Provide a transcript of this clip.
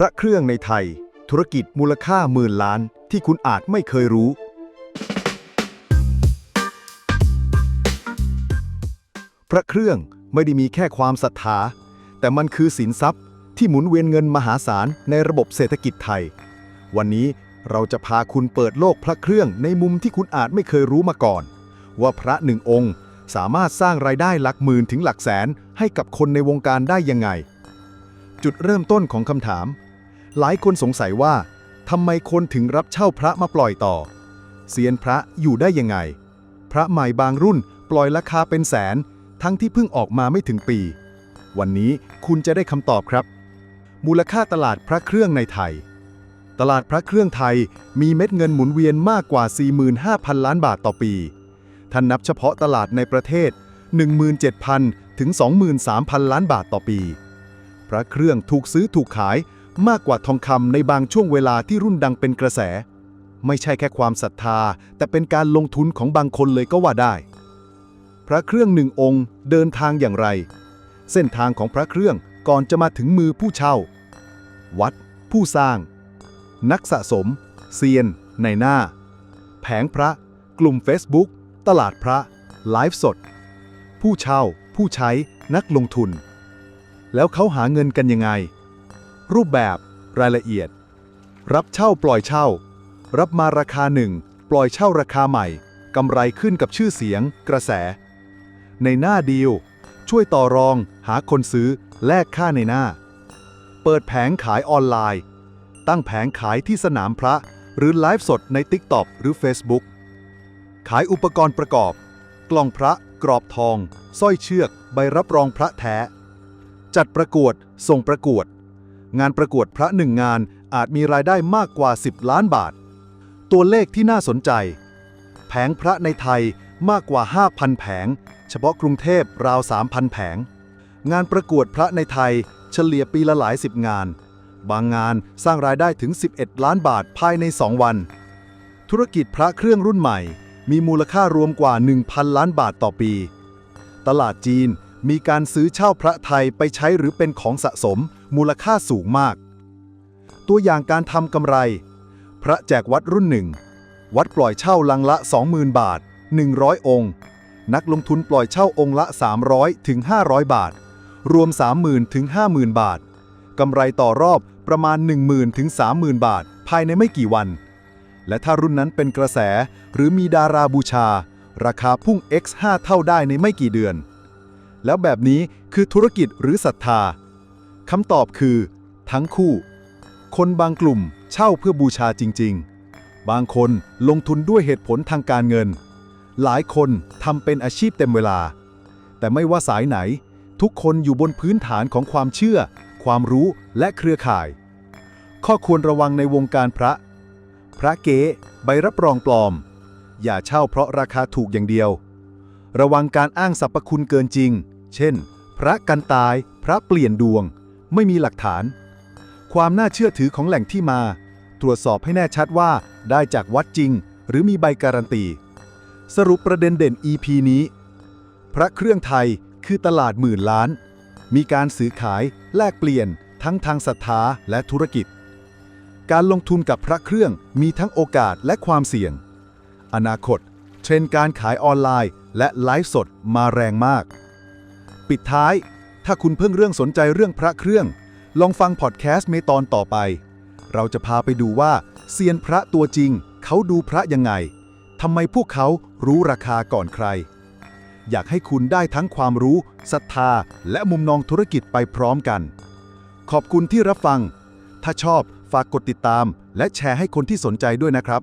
พระเครื่องในไทย ธุรกิจมูลค่าหมื่นล้านที่คุณอาจไม่เคยรู้ พระเครื่องไม่ได้มีแค่ความศรัทธา แต่มันคือสินทรัพย์ที่หมุนเวียนเงินมหาศาลในระบบเศรษฐกิจไทย วันนี้เราจะพาคุณเปิดโลกพระเครื่องในมุมที่คุณอาจไม่เคยรู้มาก่อน ว่าพระหนึ่งองค์สามารถสร้างรายได้หลักหมื่นถึงหลักแสนให้กับคนในวงการได้ยังไง จุดเริ่มต้นของคำถาม หลายคนสงสัยว่าทำไมคนถึงรับเช่าพระมาปล่อยต่อเซียนพระอยู่ได้ยังไง พระใหม่บางรุ่นปล่อยราคาเป็นแสน ทั้งที่เพิ่งออกมาไม่ถึงปี วันนี้คุณจะได้คำตอบครับ มูลค่าตลาดพระเครื่องในไทย ตลาดพระเครื่องไทยมีเม็ดเงินหมุนเวียนมากกว่า 45,000 ล้านบาทต่อปี ท่านนับเฉพาะตลาดในประเทศ 17,000 ถึง 23,000 ล้านบาทต่อปี พระเครื่องถูกซื้อถูกขาย มากกว่าทองคำในบางช่วงเวลาที่รุ่นดังเป็นกระแส ไม่ใช่แค่ความศรัทธา แต่เป็นการลงทุนของบางคนเลยก็ว่าได้ พระเครื่องหนึ่งองค์เดินทางอย่างไร เส้นทางของพระเครื่องก่อนจะมาถึงมือผู้เช่า วัด ผู้สร้าง นักสะสม เซียน ในหน้า แผงพระ กลุ่ม Facebook ตลาดพระ ไลฟ์สด ผู้เช่า ผู้ใช้ นักลงทุน แล้วเขาหาเงินกันยังไง รูปแบบ รายละเอียด รับเช่าปล่อยเช่า รับมาราคาหนึ่งปล่อยเช่าราคาใหม่กำไรขึ้นกับชื่อเสียง กระแส ในหน้าดีลช่วยต่อรอง หาคนซื้อ แลกค่าในหน้า เปิดแผงขายออนไลน์ ตั้งแผงขายที่สนามพระ หรือไลฟ์สดใน TikTok หรือ Facebook ขายอุปกรณ์ประกอบ กล่องพระ กรอบทองสร้อยเชือก ใบรับรองพระแท้ จัดประกวด ส่งประกวด งานประกวดพระหนึ่งงานอาจมีรายได้มากกว่า 10 ล้านบาท ตัวเลขที่น่าสนใจ แผงพระในไทยมากกว่า 5,000 แผง เฉพาะกรุงเทพราว 3,000 แผง งานประกวดพระในไทยเฉลี่ยปีละหลายสิบงาน บางงานสร้างรายได้ถึง 11 ล้านบาทภายใน 2 วัน ธุรกิจพระเครื่องรุ่นใหม่ มีมูลค่ารวมกว่า 1,000 ล้านบาทต่อปี ตลาดจีนมีการซื้อเช่าพระไทยไปใช้หรือเป็นของสะสม มูลค่าสูงมาก ตัวอย่างการทำกำไร พระแจกวัดรุ่นหนึ่ง วัดปล่อยเช่าลังละ 20,000 บาท 100 องค์ นักลงทุนปล่อยเช่าองค์ละ 300ถึง500 บาท รวม 30,000ถึง50,000 บาท กำไรต่อรอบประมาณ 10,000ถึง30,000 บาท ภายในไม่กี่วัน และถ้ารุ่นนั้นเป็นกระแสหรือมีดาราบูชา ราคาพุ่ง x 5 เท่าได้ในไม่กี่เดือน แล้วแบบนี้คือธุรกิจหรือศรัทธา คำตอบคือ ทั้งคู่ คนบางกลุ่มเช่าเพื่อบูชาจริง ๆ บางคนลงทุนด้วยเหตุผลทางการเงิน หลายคนทำเป็นอาชีพเต็มเวลา แต่ไม่ว่าสายไหน ทุกคนอยู่บนพื้นฐานของความเชื่อ ความรู้และเครือข่าย ข้อควรระวังในวงการพระ พระเก๊ใบรับรองปลอม อย่าเช่าเพราะราคาถูกอย่างเดียว ระวังการอ้างสรรพคุณเกินจริง เช่น พระกันตาย พระเปลี่ยนดวง ไม่มีหลักฐาน ความน่าเชื่อถือของแหล่งที่มา ตรวจสอบให้แน่ชัดว่าได้จากวัดจริง หรือมีใบการันตี สรุปประเด็นเด่น EP นี้ พระเครื่องไทยคือตลาดหมื่นล้าน มีการซื้อขายแลกเปลี่ยน ทั้งทางศรัทธาและธุรกิจ การลงทุนกับพระเครื่องมีทั้งโอกาสและความเสี่ยง อนาคต เทรนด์การขายออนไลน์ และไลฟ์สดมาแรงมาก ปิดท้าย ถ้าคุณเพิ่งเรื่องสนใจเรื่องพระเครื่อง ลองฟังพอดแคสต์เมตอนต่อไป เราจะพาไปดูว่าเซียนพระตัวจริง เขาดูพระยังไงทำไมพวกเขารู้ราคาก่อนใคร อยากให้คุณได้ทั้งความรู้ศรัทธา และมุมมองธุรกิจไปพร้อมกัน ขอบคุณที่รับฟัง ถ้าชอบฝากกดติดตาม และแชร์ให้คนที่สนใจด้วยนะครับ